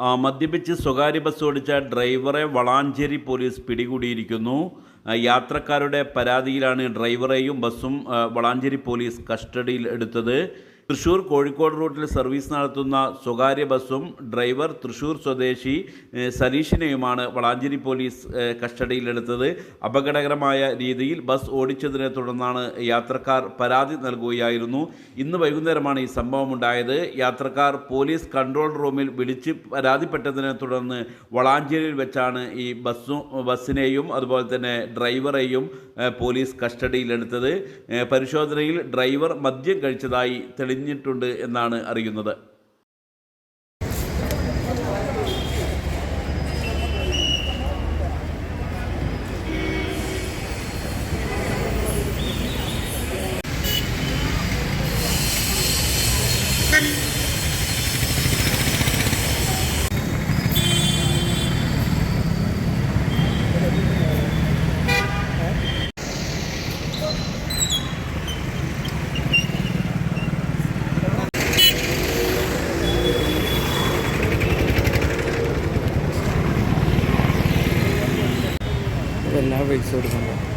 മദ്യപിച്ച് സ്വകാര്യ ബസ് ഓടിച്ച ഡ്രൈവറെ വളാഞ്ചേരി പോലീസ് പിടികൂടിയിരിക്കുന്നു. യാത്രക്കാരുടെ പരാതിയിലാണ് ഡ്രൈവറെയും ബസ്സും വളാഞ്ചേരി പോലീസ് കസ്റ്റഡിയിൽ എടുത്തത്. തൃശൂർ കോഴിക്കോട് റൂട്ടിൽ സർവീസ് നടത്തുന്ന സ്വകാര്യ ബസ്സും ഡ്രൈവർ തൃശൂർ സ്വദേശി സനീഷിനെയുമാണ് വളാഞ്ചേരി പോലീസ് കസ്റ്റഡിയിലെടുത്തത്. അപകടകരമായ രീതിയിൽ ബസ് ഓടിച്ചതിനെ തുടർന്നാണ് യാത്രക്കാർ പരാതി നൽകുകയായിരുന്നു. ഇന്ന് വൈകുന്നേരമാണ് ഈ സംഭവം ഉണ്ടായത് യാത്രക്കാർ പോലീസ് കൺട്രോൾ റൂമിൽ വിളിച്ച് പരാതിപ്പെട്ടതിനെ തുടർന്ന് വളാഞ്ചേരിയിൽ വെച്ചാണ് ഈ ബസ്സും ബസ്സിനെയും അതുപോലെ തന്നെ ഡ്രൈവറെയും പോലീസ് കസ്റ്റഡിയിലെടുത്തത്. പരിശോധനയിൽ ഡ്രൈവർ മദ്യം കഴിച്ചതായി തെളിഞ്ഞിട്ടുണ്ട് എന്നാണ് അറിയുന്നത്. എല്ലാ പൈസ കൊടുക്കണം.